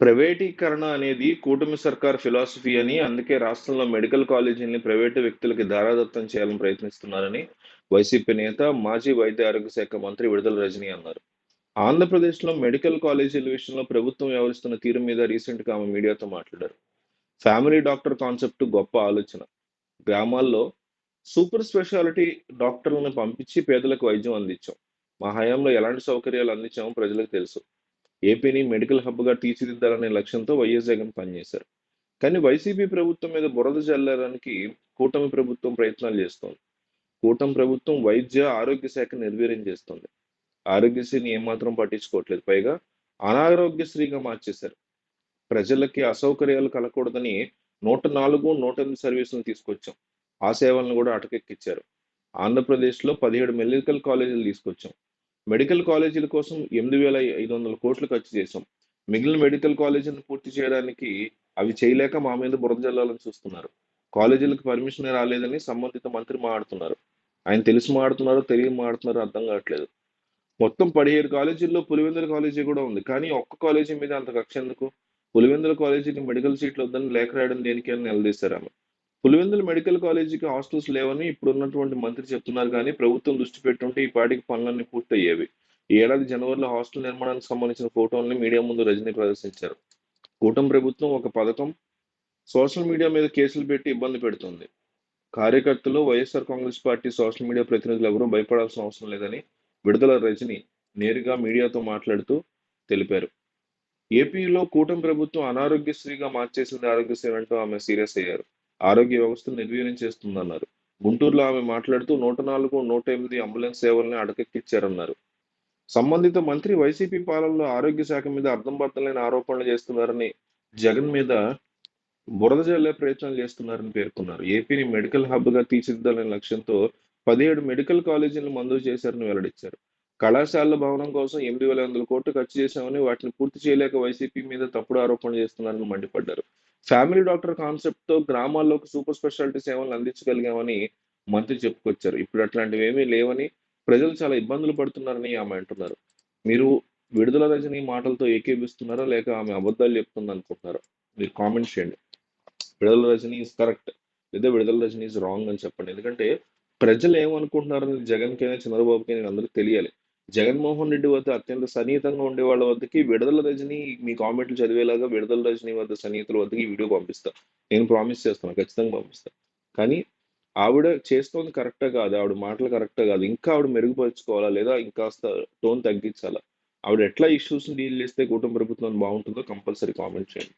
ప్రైవేటీకరణ అనేది కూటమి సర్కార్ ఫిలాసఫీ అని అందుకే రాష్ట్రంలో మెడికల్ కాలేజీని ప్రైవేటు వ్యక్తులకి దారాదత్తం చేయాలని ప్రయత్నిస్తున్నారని వైసీపీ నేత మాజీ వైద్య ఆరోగ్య శాఖ మంత్రి విడుదల రజనీ అన్నారు. ఆంధ్రప్రదేశ్లో మెడికల్ కాలేజీల విషయంలో ప్రభుత్వం వ్యవహరిస్తున్న తీరు మీద రీసెంట్గా ఆమె మీడియాతో మాట్లాడారు. ఫ్యామిలీ డాక్టర్ కాన్సెప్ట్ గొప్ప ఆలోచన. గ్రామాల్లో సూపర్ స్పెషాలిటీ డాక్టర్లను పంపించి పేదలకు వైద్యం అందించాం. మా హయాంలో ఎలాంటి సౌకర్యాలు అందించామో ప్రజలకు తెలుసు. ఏపీని మెడికల్ హబ్గా తీర్చిదిద్దాలనే లక్ష్యంతో వైఎస్ జగన్ పనిచేశారు. కానీ వైసీపీ ప్రభుత్వం మీద బురద జల్లడానికి కూటమి ప్రభుత్వం ప్రయత్నాలు చేస్తోంది. కూటమి ప్రభుత్వం వైద్య ఆరోగ్య శాఖ నిర్వీర్యం చేస్తుంది. ఆరోగ్యశ్రీని ఏమాత్రం పట్టించుకోవట్లేదు. పైగా అనారోగ్యశ్రీగా మార్చేశారు. ప్రజలకి అసౌకర్యాలు కలగకూడదని నూట నాలుగు నూట ఎనిమిది సర్వీసులను తీసుకొచ్చాం. ఆ సేవలను కూడా అటకెక్కిచ్చారు. ఆంధ్రప్రదేశ్లో పదిహేడు మెడికల్ కాలేజీలు తీసుకొచ్చాం. మెడికల్ కాలేజీల కోసం ఎనిమిది వేల ఐదు వందల కోట్లు ఖర్చు చేశాం. మిగిలిన మెడికల్ కాలేజీని పూర్తి చేయడానికి అవి చేయలేక మా మీద బురద జల్లాలని చూస్తున్నారు. కాలేజీలకు పర్మిషన్ రాలేదని సంబంధిత మంత్రి మాట్లాడుతున్నారు. ఆయన తెలిసి మాడుతున్నారో తెలియ మాడుతున్నారో అర్థం కావట్లేదు. మొత్తం పదిహేడు కాలేజీల్లో పులివెందుల కాలేజీ కూడా ఉంది. కానీ ఒక్క కాలేజీ మీద అంత కక్ష ఎందుకు? పులివెందుల కాలేజీకి మెడికల్ సీట్లు వద్దని లేఖ రాయడం దేనికి అని నిలదీశారు ఆమె. పులివెందుల మెడికల్ కాలేజీకి హాస్టల్స్ లేవని ఇప్పుడు ఉన్నటువంటి మంత్రి చెప్తున్నారు కానీ ప్రభుత్వం దృష్టి పెట్టుంటే ఈ పాటికి పనులన్నీ పూర్తయ్యేవి. ఈ ఏడాది జనవరిలో హాస్టల్ నిర్మాణానికి సంబంధించిన ఫోటోల్ని మీడియా ముందు రజనీ ప్రదర్శించారు. కూటమి ప్రభుత్వం ఒక పథకం సోషల్ మీడియా మీద కేసులు పెట్టి ఇబ్బంది పెడుతుంది. కార్యకర్తలు YSR Congress party social media ప్రతినిధులు ఎవరూ భయపడాల్సిన అవసరం లేదని విడుదల రజని నేరుగా మీడియాతో మాట్లాడుతూ తెలిపారు. ఏపీలో కూటమి ప్రభుత్వం అనారోగ్యశ్రీగా మార్చేసింది ఆరోగ్యశ్రీ అంటూ ఆమె సీరియస్ అయ్యారు. ఆరోగ్య వ్యవస్థను నిర్వీర్యం చేస్తుందన్నారు. గుంటూరులో ఆమె మాట్లాడుతూ నూట నాలుగు నూట ఎనిమిది అంబులెన్స్ సేవల్ని అడకెక్కిచ్చారన్నారు. సంబంధిత మంత్రి వైసీపీ పాలనలో ఆరోగ్య శాఖ మీద అర్థం పర్థలేని ఆరోపణలు చేస్తున్నారని జగన్ మీద బురద జల్లే ప్రయత్నాలు చేస్తున్నారని పేర్కొన్నారు. ఏపీని మెడికల్ హబ్గా తీర్చిదిద్దాలనే లక్ష్యంతో పదిహేడు మెడికల్ కాలేజీలను మంజూరు చేశారని వెల్లడించారు. కళాశాలల భవనం కోసం ఎనిమిది వేల వందల కోట్లు ఖర్చు చేశామని వాటిని పూర్తి చేయలేక వైసీపీ మీద తప్పుడు ఆరోపణలు చేస్తున్నారని మండిపడ్డారు. ఫ్యామిలీ డాక్టర్ కాన్సెప్ట్తో గ్రామాల్లోకి సూపర్ స్పెషాలిటీ సేవలను అందించగలిగామని మంత్రి చెప్పుకొచ్చారు. ఇప్పుడు అట్లాంటివి ఏమీ లేవని ప్రజలు చాలా ఇబ్బందులు పడుతున్నారని ఆమె అంటున్నారు. మీరు విడుదల రజని మాటలతో ఏకేపిస్తున్నారా లేక ఆమె అబద్ధాలు చెప్తుంది అనుకుంటున్నారా? మీరు కామెంట్ చేయండి. విడుదల రజని ఇస్ కరెక్ట్. లేదా విడుదల రజని ఇస్ రాంగ్ అని చెప్పండి. ఎందుకంటే ప్రజలు ఏమనుకుంటున్నారని జగన్కైనా చంద్రబాబుకైనా అందరికీ తెలియాలి. జగన్మోహన్ రెడ్డి వద్ద అత్యంత సన్నిహితంగా ఉండే వాళ్ళ వద్దకి విడుదల రజని మీ కామెంట్లు చదివేలాగా విడుదల రజని వద్ద సన్నిహితుల వద్దకి వీడియో పంపిస్తాను నేను ప్రామిస్ చేస్తాను ఖచ్చితంగా పంపిస్తాను కానీ ఆవిడ చేస్తోంది కరెక్టా కాదు ఆవిడ మాటలు కరెక్టా కాదు. ఇంకా ఆవిడ మెరుగుపరుచుకోవాలా లేదా ఇంకాస్త టోన్ తగ్గించాలా? ఆవిడ ఎట్లా ఇష్యూస్ని డీల్ చేస్తే కుటుంబ ప్రభుత్వం బాగుంటుందో కంపల్సరీ కామెంట్ చేయండి.